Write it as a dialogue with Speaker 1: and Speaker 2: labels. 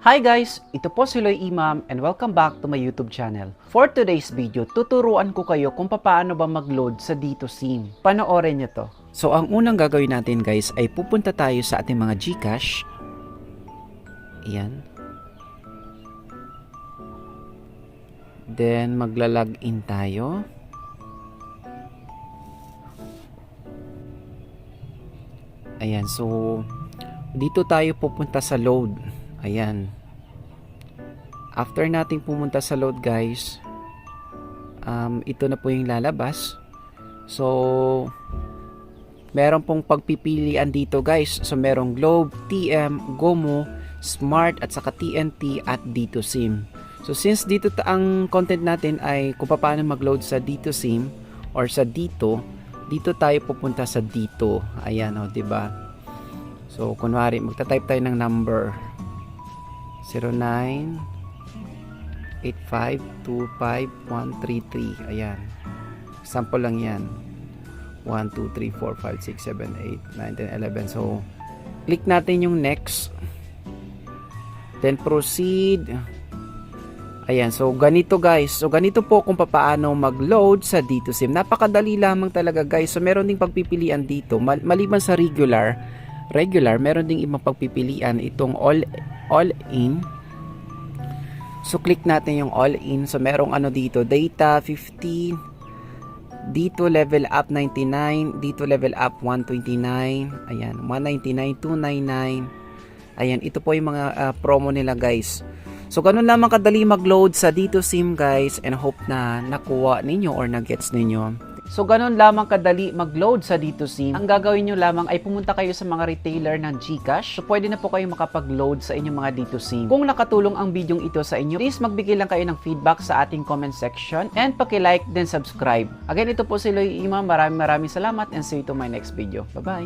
Speaker 1: Hi guys! Ito po si Loy Imam and welcome back to my YouTube channel. For today's video, tuturuan ko kayo kung paano ba mag-load sa Dito SIM. Panoorin nyo to. So ang unang gagawin natin guys ay pupunta tayo sa ating mga Gcash. Ayan. Then magla-log in tayo. Ayan, so dito tayo pupunta sa load. Ayan. After nating pumunta sa load guys, um, ito na po yung lalabas. So, meron pong pagpipilian dito guys. So, merong Globe, TM, Gomo, Smart at saka TNT at Dito SIM. So, since dito ta- ang content natin ay kung paano mag-load sa Dito SIM or sa Dito, dito tayo pupunta sa Dito. Ayan o, 'di ba? So, kunwari, magta-type tayo ng number. 09 8525133. Ayan. Sample lang yan. 1, 2, 3, 4, 5, 6, 7, 8, 9, 10, 11. So, click natin yung next. Then, proceed. Ayan, so ganito guys. So ganito po kung paano mag-load sa dito sim. Napakadali lamang talaga guys. So meron ding pagpipilian dito. Mal- maliban sa regular, regular, meron ding ibang pagpipilian itong all all in. So click natin yung all in. So merong ano dito, data 15, dito level up 99, dito level up 129, ayan, 199, 299. Ayan, ito po yung mga ah, promo nila guys. So, ganun lamang kadali mag-load sa dito SIM guys and hope na nakuha ninyo or na-gets ninyo. So, ganun lamang kadali mag-load sa dito SIM. Ang gagawin nyo lamang ay pumunta kayo sa mga retailer ng GCash. So, pwede na po kayo makapag-load sa inyong mga dito SIM. Kung nakatulong ang video ito sa inyo, please magbigay lang kayo ng feedback sa ating comment section and paki-like then subscribe. Again, ito po si Loy Ima. Maraming maraming salamat and see you to my next video. Bye-bye!